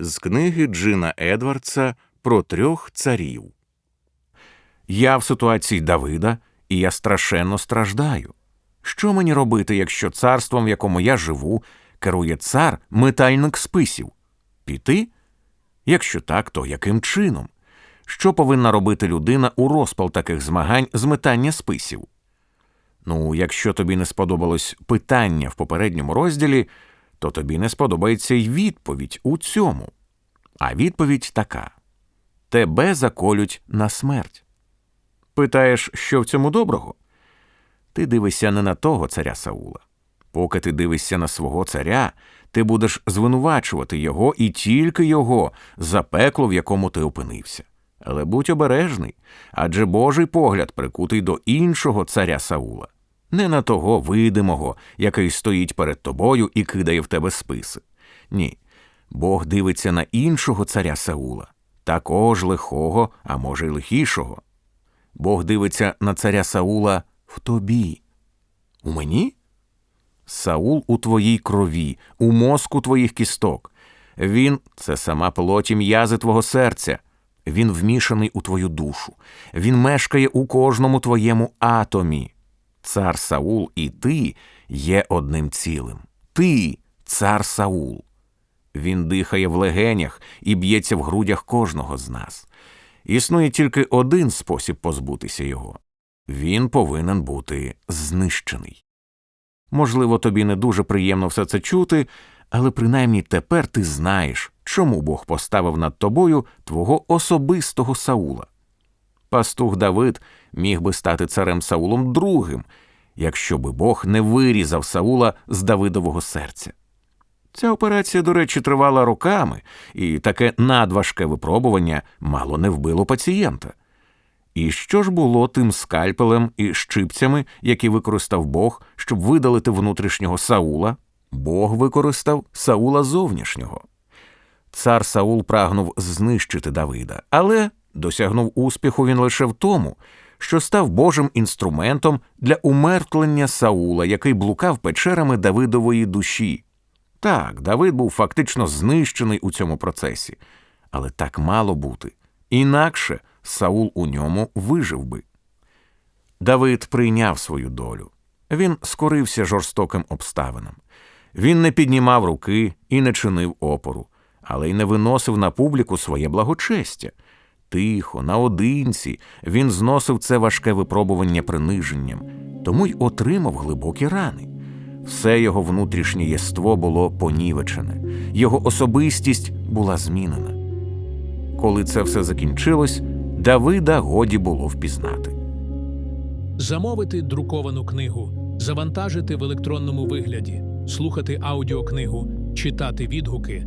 з книги Джина Едвардса про трьох царів. Я в ситуації Давида, і я страшенно страждаю. Що мені робити, якщо царством, в якому я живу, керує цар метальник списів? Піти? Якщо так, то яким чином? Що повинна робити людина у розпал таких змагань з метання списів? Ну, якщо тобі не сподобалось питання в попередньому розділі, то тобі не сподобається й відповідь у цьому. А відповідь така: тебе заколють на смерть. Питаєш, що в цьому доброго? Ти дивишся не на того царя Саула. Поки ти дивишся на свого царя, ти будеш звинувачувати його і тільки його за пекло, в якому ти опинився. Але будь обережний, адже Божий погляд прикутий до іншого царя Саула, не на того видимого, який стоїть перед тобою і кидає в тебе списи. Ні, Бог дивиться на іншого царя Саула, також лихого, а може й лихішого. Бог дивиться на царя Саула в тобі. У мені? Саул у твоїй крові, у мозку твоїх кісток. Він це сама плоть і м'язи твого серця. Він вмішаний у твою душу. Він мешкає у кожному твоєму атомі. Цар Саул і ти є одним цілим. Ти цар Саул. Він дихає в легенях і б'ється в грудях кожного з нас. Існує тільки один спосіб позбутися його він повинен бути знищений. Можливо, тобі не дуже приємно все це чути, але принаймні тепер ти знаєш, чому Бог поставив над тобою твого особистого Саула. Пастух Давид міг би стати царем Саулом другим, якщо би Бог не вирізав Саула з Давидового серця. Ця операція, до речі, тривала роками, і таке надважке випробування мало не вбило пацієнта. І що ж було тим скальпелем і щипцями, які використав Бог, щоб видалити внутрішнього Саула? Бог використав Саула зовнішнього. Цар Саул прагнув знищити Давида, але досягнув успіху він лише в тому, що став Божим інструментом для умертвлення Саула, який блукав печерами Давидової душі. Так, Давид був фактично знищений у цьому процесі, але так мало бути. Інакше Саул у ньому вижив би. Давид прийняв свою долю. Він скорився жорстоким обставинам. Він не піднімав руки і не чинив опору, але й не виносив на публіку своє благочестя. Тихо, наодинці, він зносив це важке випробування приниженням, тому й отримав глибокі рани. Все його внутрішнє єство було понівечене, його особистість була змінена. Коли це все закінчилось, Давида годі було впізнати. Замовити друковану книгу, завантажити в електронному вигляді, слухати аудіокнигу, читати відгуки